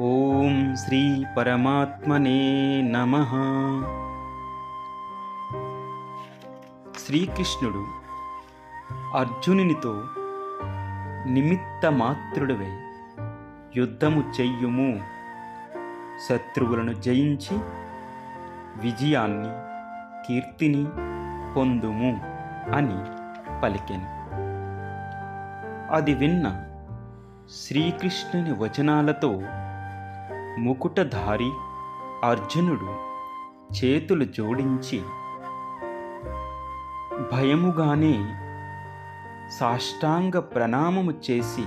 ఓం శ్రీ పరమాత్మనే నమ. శ్రీకృష్ణుడు అర్జునునితో నిమిత్త మాత్రుడవై యుద్ధము చెయ్యుము శత్రువులను జయించి విజయాన్ని కీర్తిని పొందుము అని పలికెను. అది విన్న శ్రీకృష్ణుని వచనాలతో ముకుటధారి అర్జునుడు చేతులు జోడించి భయముగానే సాష్టాంగ ప్రణామము చేసి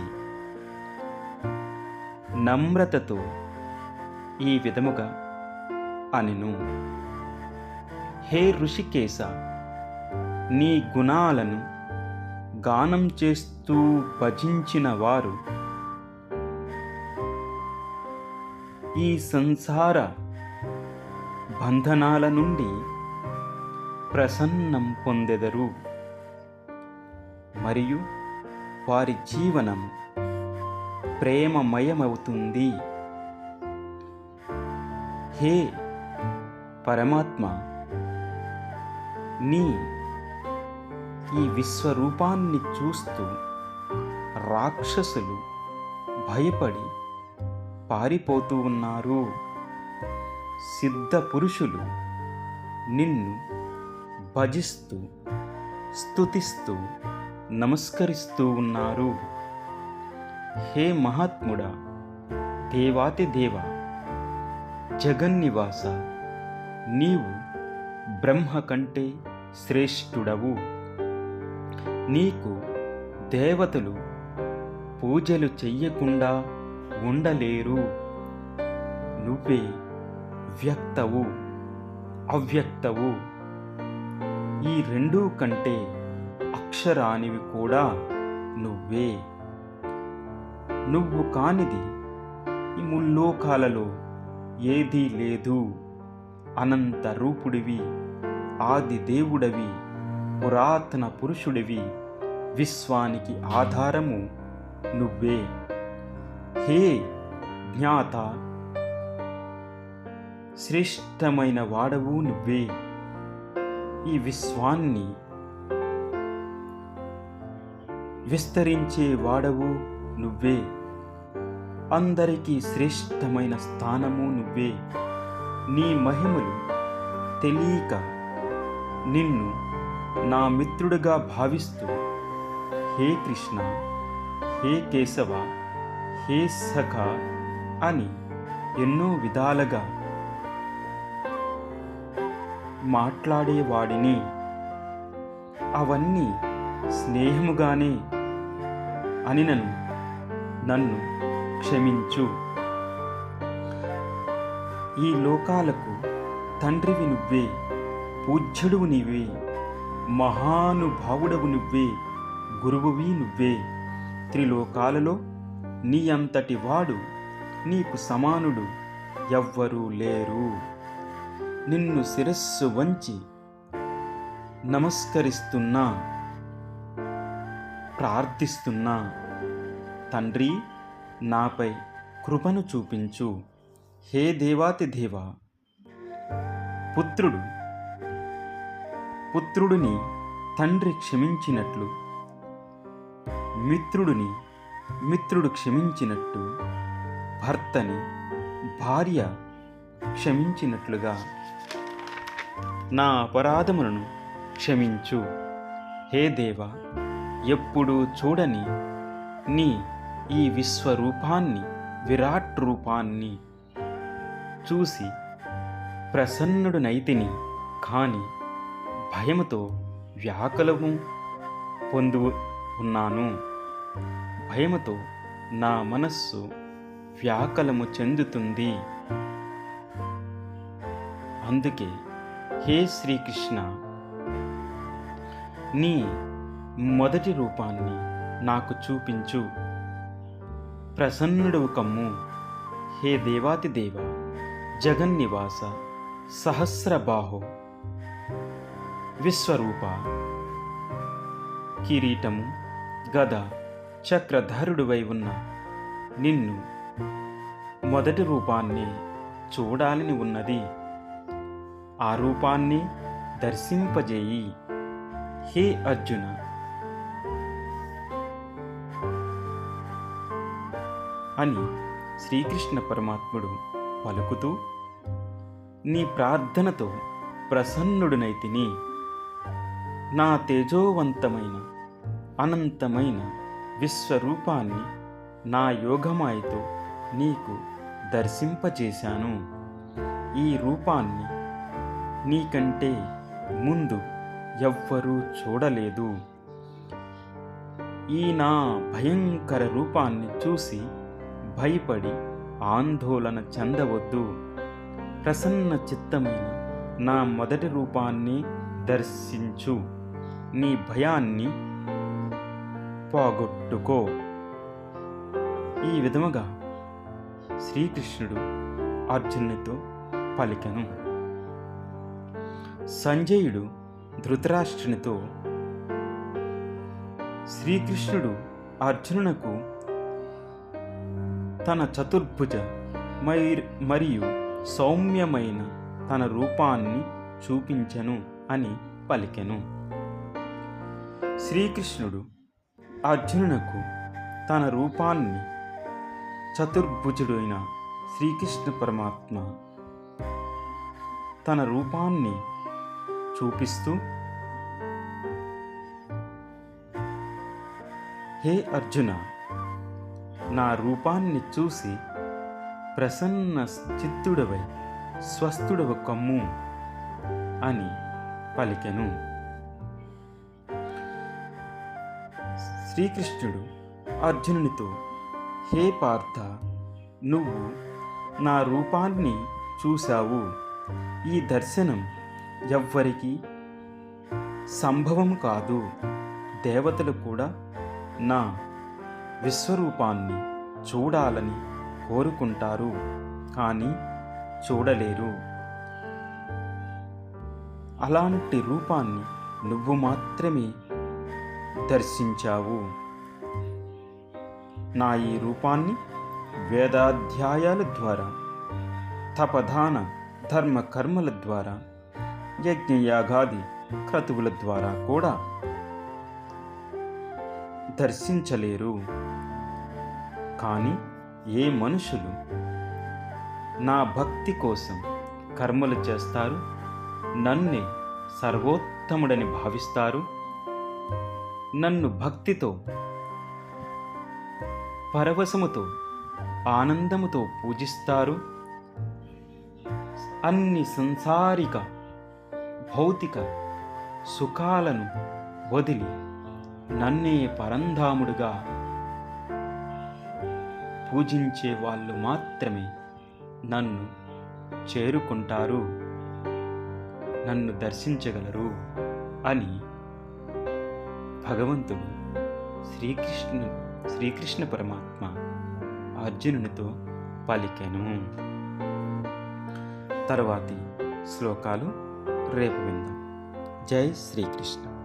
నమ్రతతో ఈ విధముగా అనెను. హే ఋషికేశ నీ గుణాలను గానం చేస్తూ భజించిన వారు ఈ సంసార బంధనాల నుండి ప్రసన్నం పొందెదరు. మరియు వారి జీవనం ప్రేమమయమవుతుంది. హే పరమాత్మ నీ ఈ విశ్వరూపాన్ని చూస్తూ రాక్షసులు భయపడి పారిపోతూ ఉన్నారు. సిద్ధ పురుషులు నిన్ను భజిస్తూ స్థుతిస్తూ నమస్కరిస్తూ ఉన్నారు. హే మహాత్ముడా దేవాతి దేవ జగన్నివాస నీవు బ్రహ్మ కంటే శ్రేష్ఠుడవు. నీకు దేవతలు పూజలు చెయ్యకుండా ఉండలేరు. నువ్వే వ్యక్తవు అవ్యక్తవు. ఈ రెండూ కంటే అక్షరానివి కూడా నువ్వే. నువ్వు కానిది ఈ ముల్లోకాలలో ఏదీ లేదు. అనంత రూపుడివి ఆది దేవుడవి పురాతన పురుషుడివి. విశ్వానికి ఆధారము నువ్వే. హే జ్ఞాత శ్రేష్టమైన వాడవు నువ్వే. ఈ విశ్వాన్ని విస్తరించే వాడవు నువ్వే. అందరికీ శ్రేష్టమైన స్థానము నువ్వే. నీ మహిమలు తెలియక నిన్ను నా మిత్రుడుగా భావిస్తూ హే కృష్ణ హే కేశవ హే సఖా అని ఎన్నో విధాలుగా మాట్లాడేవాడిని. అవన్నీ స్నేహముగానే అని నన్ను నన్ను క్షమించు. ఈ లోకాలకు తండ్రివి నువ్వే పూజ్యుడువు నీవే మహానుభావుడవు నువ్వే గురువువి నువ్వే. త్రిలోకాలలో నీ అంతటి వాడు నీకు సమానుడు ఎవ్వరూ లేరు. నిన్ను శిరస్సు వంచి నమస్కరిస్తున్నా ప్రార్థిస్తున్నా తండ్రి నాపై కృపను చూపించు. హే దేవాతి దేవా పుత్రుడు పుత్రుడిని తండ్రి క్షమించినట్లు మిత్రుడిని మిత్రుడు క్షమించినట్టు భర్తని భార్య క్షమించినట్లుగా నా అపరాధములను క్షమించు. హే దేవా ఎప్పుడూ చూడని నీ ఈ విశ్వరూపాన్ని విరాట్ రూపాన్ని చూసి ప్రసన్నుడునైతిని కాని భయముతో వ్యాకులము పొందు ఉన్నాను. భయముతో నా మనస్సు వ్యాకలము చెందుతుంది. అందుకే హే శ్రీకృష్ణ నీ మొదటి రూపాన్ని నాకు చూపించు. ప్రసన్నుడవు కమ్ము. హే దేవాతి దేవ జగన్నివాస సహస్రబాహో. విశ్వరూప కిరీటము గద. చక్రధరుడివై ఉన్న నిన్ను మొదటి రూపాన్ని చూడాలని ఉన్నది. ఆ రూపాన్ని దర్శింపజేయి. హే అర్జున! అని శ్రీకృష్ణ పరమాత్ముడు పలుకుతూ నీ ప్రార్థనతో ప్రసన్నుడునైతిని నా తేజోవంతమైన అనంతమైన విశ్వరూపాన్ని నా యోగమాయతో నీకు దర్శింపజేశాను. ఈ రూపాన్ని నీకంటే ముందు ఎవ్వరూ చూడలేదు. ఈ నా భయంకర రూపాన్ని చూసి భయపడి ఆందోళన చెందవద్దు. ప్రసన్న చిత్తమైన నా మొదటి రూపాన్ని దర్శించు. నీ భయాన్ని పోగొట్టుకో. ఈ విధముగా శ్రీకృష్ణుడు అర్జునునితో పలికెను. సంజయుడు ధృతరాష్ట్రునితో శ్రీకృష్ణుడు అర్జునునకు తన చతుర్భుజ మై- మరియు సౌమ్యమైన తన రూపాన్ని చూపించను అని పలికెను. శ్రీకృష్ణుడు అర్జునునకు తన రూపాన్ని చతుర్భుజుడైన శ్రీకృష్ణ పరమాత్మ తన రూపాన్ని చూపిస్తూ హే అర్జున నా రూపాన్ని చూసి ప్రసన్న చిత్తుడవై స్వస్థుడవ కమ్ము అని పలికెను. శ్రీకృష్ణుడు అర్జునునితో హే పార్థ నువ్వు నా రూపాన్ని చూశావు. ఈ దర్శనం ఎవ్వరికి సంభవం కాదు. దేవతలు కూడా నా విశ్వరూపాన్ని చూడాలని కోరుకుంటారు. కానీ చూడలేరు. అలాంటి రూపాన్ని నువ్వు మాత్రమే దర్శించావు. నా ఈ రూపాన్ని వేదాధ్యాయాల ద్వారా తపధాన ధర్మ కర్మల ద్వారా యజ్ఞయాగాది క్రతువుల ద్వారా కూడా దర్శించలేరు. కానీ ఏ మనుషులు నా భక్తి కోసం కర్మలు చేస్తారు? నన్నే సర్వోత్తముడని భావిస్తారు? నన్ను భక్తితో పరవశముతో ఆనందముతో పూజిస్తారు. అన్ని సంసారిక భౌతిక సుఖాలను వదిలి నన్నే పరంధాముడుగా పూజించే వాళ్ళు మాత్రమే నన్ను చేరుకుంటారు నన్ను దర్శించగలరు అని భగవంతుడు శ్రీకృష్ణు శ్రీకృష్ణ పరమాత్మ అర్జునునితో పలికెను. తర్వాతి శ్లోకాలు రేపు విందాం. జై శ్రీకృష్ణ.